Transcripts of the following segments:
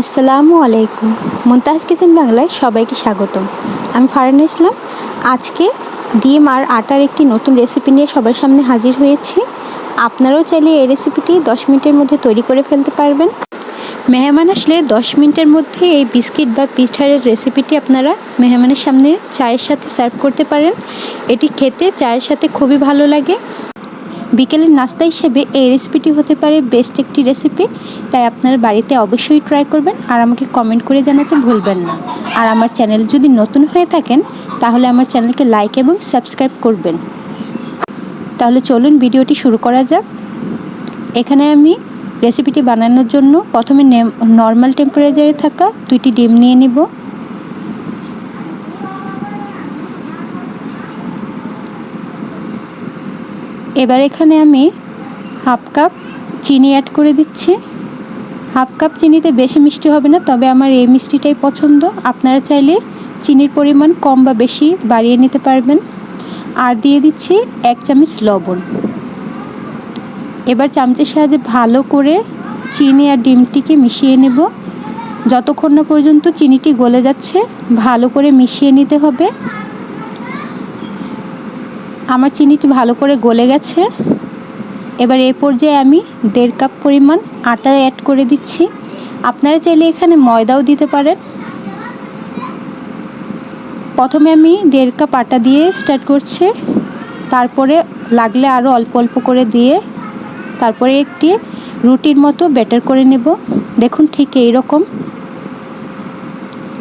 আসসালামু আলাইকুম। মুমতাজ কিচেন বাংলায় সবাইকে স্বাগতম। আমি ফারানা ইসলাম। আজকে ডিম আর আটার একটি নতুন রেসিপি নিয়ে সবার সামনে হাজির হয়েছি। আপনারাও চাইলে এই রেসিপিটি দশ মিনিটের মধ্যে তৈরি করে ফেলতে পারবেন। মেহমান আসলে দশ মিনিটের মধ্যে এই বিস্কিট বা পিঠার রেসিপিটি আপনারা মেহমানের সামনে চায়ের সাথে সার্ভ করতে পারেন। এটি খেতে চায়ের সাথে খুবই ভালো লাগে। বিকেলের নাস্তা হিসেবে এই রেসিপিটি হতে পারে বেস্ট একটি রেসিপি তাই আপনারা বাড়িতে অবশ্যই ট্রাই করবেন। আর আমাকে কমেন্ট করে জানাতে ভুলবেন না। আর আমার চ্যানেল যদি নতুন হয়ে থাকেন, তাহলে আমার চ্যানেলকে লাইক এবং সাবস্ক্রাইব করবেন। তাহলে চলুন ভিডিওটি শুরু করা যাক। এখানে আমি রেসিপিটি বানানোর জন্য প্রথমে নর্মাল টেম্পারেচারে থাকা দুইটি ডিম নিয়ে নিব। এবার এখানে আমি হাফ কাপ চিনি অ্যাড করে দিচ্ছি। হাফ কাপ চিনিতে বেশি মিষ্টি হবে না, তবে আমার এই মিষ্টিটাই পছন্দ। আপনারা চাইলে চিনির পরিমাণ কম বা বেশি বাড়িয়ে নিতে পারবেন। আর দিয়ে দিচ্ছি এক চামচ লবণ। এবার চামচের সাহায্যে ভালো করে চিনি আর ডিমটিকে মিশিয়ে নেব। যতক্ষণ না পর্যন্ত চিনিটি গলে যাচ্ছে, ভালো করে মিশিয়ে নিতে হবে। আমার চিনিটি ভালো করে গলে গেছে। এবার এ পর্যায়ে আমি দেড় কাপ পরিমাণ আটা অ্যাড করে দিচ্ছি। আপনারা চাইলে এখানে ময়দাও দিতে পারেন। প্রথমে আমি দেড় কাপ আটা দিয়ে স্টার্ট করছি। তারপরে লাগলে আরও অল্প অল্প করে দিয়ে তারপরে একটি রুটির মতো ব্যাটার করে নেব। দেখুন ঠিক এই রকম।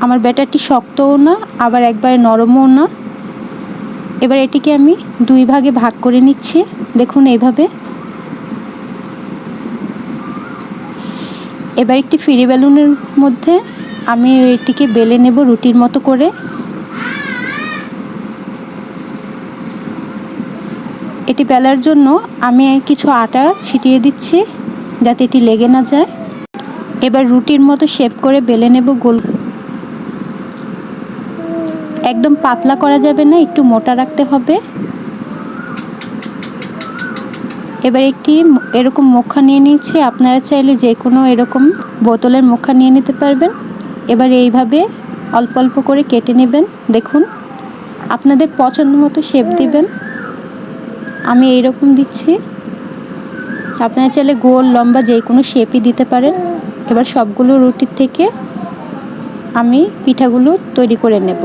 আমার ব্যাটারটি শক্তও না, আবার একবারে নরমও না। এবার এটিকে আমি দুই ভাগে ভাগ করে নিচ্ছি। দেখুন এইভাবে। এবার একটি ফিরি বেলুনের মধ্যে আমি এটিকে বেলে নেব রুটির মতো করে। এটি বেলার জন্য আমি কিছু আটা ছিটিয়ে দিচ্ছি যাতে এটি লেগে না যায়। এবার রুটির মতো শেপ করে বেলে নেব গোল একদম পাতলা করা যাবে না, একটু মোটা রাখতে হবে। এবার একটি এরকম মুখা নিয়ে নিচ্ছি আপনারা চাইলে যে কোনো এরকম বোতলের মুখা নিয়ে নিতে পারবেন। এবার এইভাবে অল্প অল্প করে কেটে নেবেন, দেখুন। আপনাদের পছন্দ মতো শেপ দিবেন। আমি এইরকম দিচ্ছি। আপনারা চাইলে গোল, লম্বা যে কোনো শেপই দিতে পারেন। এবার সবগুলো রুটির থেকে আমি পিঠাগুলো তৈরি করে নেব।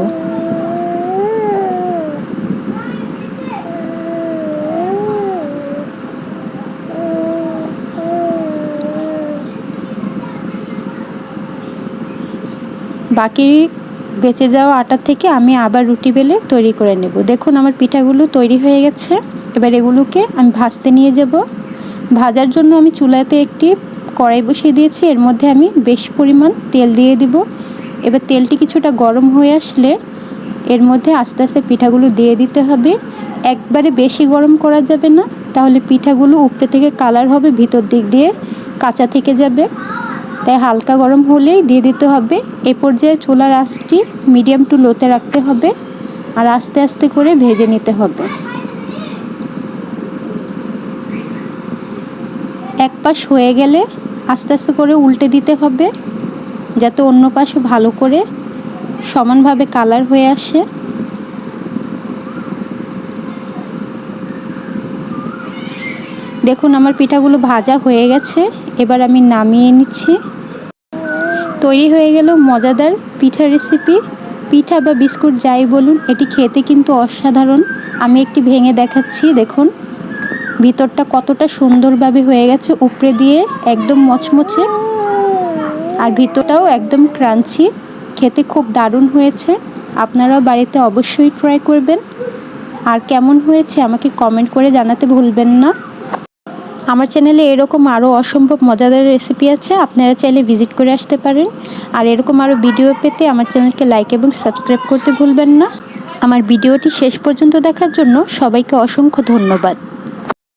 বাকি বেঁচে যাওয়া আটার থেকে আমি আবার রুটি বেলে তৈরি করে নেব। দেখুন আমার পিঠাগুলো তৈরি হয়ে গেছে। এবার এগুলোকে আমি ভাজতে নিয়ে যাব। ভাজার জন্য আমি চুলাতে একটি কড়াই বসিয়ে দিয়েছি। এর মধ্যে আমি বেশ পরিমাণ তেল দিয়ে দিব। এবার তেলটি কিছুটা গরম হয়ে আসলে এর মধ্যে আস্তে আস্তে পিঠাগুলো দিয়ে দিতে হবে। একবারে বেশি গরম করা যাবে না। তাহলে পিঠাগুলো উপরে থেকে কালার হবে, ভিতর দিক দিয়ে কাঁচা থেকে যাবে। তাই হালকা গরম হলেই দিয়ে দিতে হবে। এ পর্যায়ে চুলার আঁচটি মিডিয়াম টু লোতে রাখতে হবে আর আস্তে আস্তে করে ভেজে নিতে হবে। এক পাশ হয়ে গেলে আস্তে আস্তে করে উল্টে দিতে হবে, যাতে অন্য পাশও ভালো করে সমানভাবে কালার হয়ে আসে। দেখুন, আমার পিঠাগুলো ভাজা হয়ে গেছে। এবার আমি নামিয়ে নিচ্ছি। তৈরি হয়ে গেল মজাদার পিঠা রেসিপি পিঠা বা বিস্কুট যাই বলুন, এটি খেতে কিন্তু অসাধারণ। আমি একটি ভেঙে দেখাচ্ছি, দেখুন। ভিতরটা কতটা সুন্দরভাবে হয়ে গেছে, উপরে দিয়ে একদম মচমচে। আর ভিতরটাও একদম ক্রাঞ্চি। খেতে খুব দারুণ হয়েছে। আপনারাও বাড়িতে অবশ্যই ট্রাই করবেন। আর কেমন হয়েছে আমাকে কমেন্ট করে জানাতে ভুলবেন না। আমার চ্যানেলে এরকম আরও অসম্ভব মজাদার রেসিপি আছে, আপনারা চাইলে ভিজিট করে আসতে পারেন। আর এরকম আরও ভিডিও পেতে আমার চ্যানেলকে লাইক এবং সাবস্ক্রাইব করতে ভুলবেন না। আমার ভিডিওটি শেষ পর্যন্ত দেখার জন্য সবাইকে অসংখ্য ধন্যবাদ।